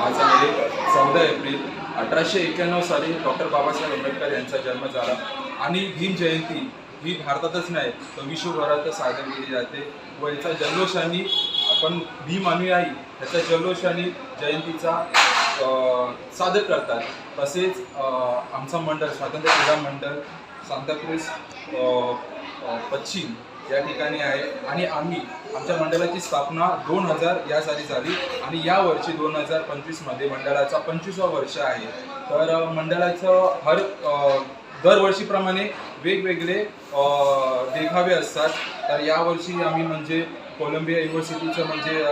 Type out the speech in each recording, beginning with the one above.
आज आहे चौदा एप्रिल अठराशे एक्क्याण्णव साली डॉक्टर बाबासाहेब आंबेडकर यांचा जन्म झाला. आणि भीम जयंती ही भारतातच नाही तर विश्वभरात साजरी केली जाते व याचा जल्लोषाने आपण भीम अनुयायी त्याच्या जल्लोषाने जयंतीचा सादर करतात. तसेच आमचा मंडळ स्वातंत्र्य क्रीडा मंडळ सांताक्रूज पश्चिम या ठिकाणी आहे. आणि आम्ही आमच्या मंडळाची स्थापना दोन हजार या साली झाली आणि या वर्षी दोन हजार पंचवीसमध्ये मंडळाचा पंचवीसवा वर्ष आहे. तर मंडळाचं हर दरवर्षीप्रमाणे वेगवेगळे देखावे असतात. तर यावर्षी आम्ही म्हणजे कोलंबिया युनिव्हर्सिटीचं म्हणजे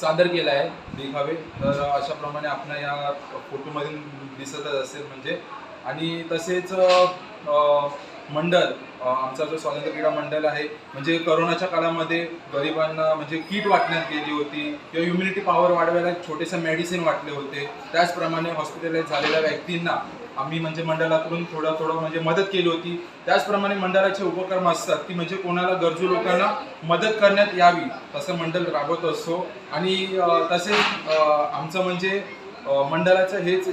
सादर केलं आहे देखावे. तर अशाप्रमाणे आपण या फोटोमध्ये दिसतच असेल म्हणजे. आणि तसेच मंडळ आमचा जो स्वातंत्र्य क्रीडा मंडळ आहे म्हणजे करोनाच्या काळामध्ये गरिबांना म्हणजे किट वाटण्यात गेली होती किंवा इम्युनिटी पॉवर वाढवायला छोटेसे मेडिसिन वाटले होते. त्याचप्रमाणे हॉस्पिटलाइज झालेल्या व्यक्तींना आम्ही म्हणजे मंडळाकडून थोडं थोडं म्हणजे मदत केली होती. त्याचप्रमाणे मंडळाचे उपक्रम असतात की म्हणजे कोणाला गरजू लोकांना मदत करण्यात यावी तसं मंडळ राबवत असतो आणि तसेच आमचं म्हणजे मंडळाचं हेच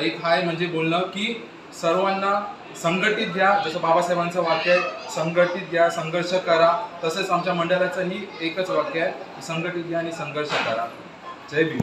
एक हाय म्हणजे बोलणं की सर्वांना संघटित घ्या. जसं बाबासाहेबांचं वाक्य आहे संघटित घ्या संघर्ष करा. तसेच आमच्या मंडळाचंही एकच वाक्य आहे संघटित घ्या आणि संघर्ष करा. जय भीम.